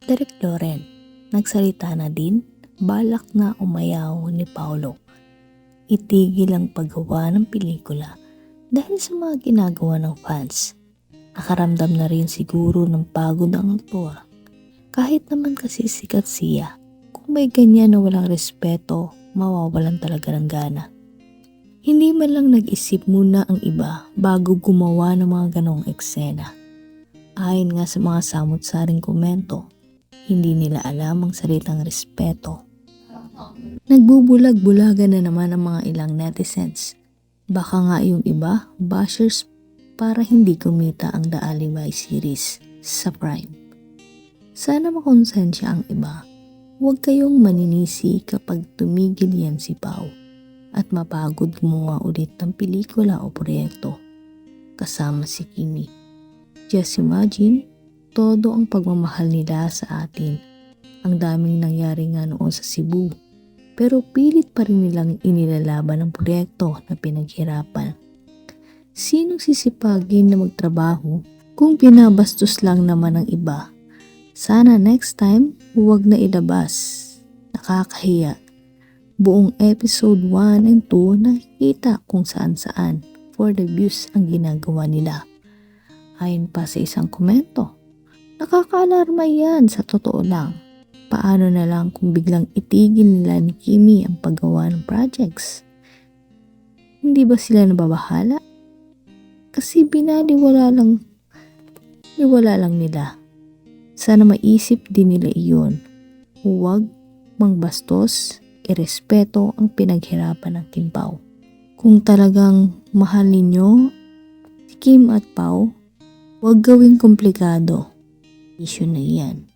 Derek Loren, nagsalita na din, balak na umayaw ni Paolo. Itigil ang paggawa ng pelikula dahil sa mga ginagawa ng fans. Nakaramdam na rin siguro ng pagod ang aktor. Kahit naman kasi sikat siya, kung may ganyan na walang respeto, mawawalan talaga ng gana. Hindi man lang nag-isip muna ang iba bago gumawa ng mga ganong eksena. Ayon nga sa mga samot-saring komento, hindi nila alam ang salitang respeto. Nagbubulag-bulagan na naman ang mga ilang netizens. Baka nga yung iba, bashers para hindi kumita ang The Alibi series sa Prime. Sana makonsensya ang iba. Huwag kayong maninisi kapag tumigil yan si Pau at mapagod gumawa ulit ng pelikula o proyekto kasama si Kimi. Just imagine, todo ang pagmamahal nila sa atin. Ang daming nangyari nga noon sa Cebu. Pero pilit pa rin nilang inilalaban ang proyekto na pinaghirapan. Sinong sisipagin na magtrabaho kung pinabastos lang naman ng iba? Sana next time, huwag na ilabas. Nakakahiya. Buong episode 1 and 2 nakikita kung saan saan for the views ang ginagawa nila. Ayon pa sa isang komento, nakakaalarma yan sa totoo lang. Paano na lang kung biglang itigil nila ni Kimi ang paggawa ng projects? Hindi ba sila nababahala? Kasi binaliwala lang, niwala lang nila. Sana maisip din nila iyon. Huwag mangbastos, irespeto ang pinaghirapan ng Kim Pao. Kung talagang mahal ninyo si Kim at Pao, huwag gawing komplikado. Issue na yan.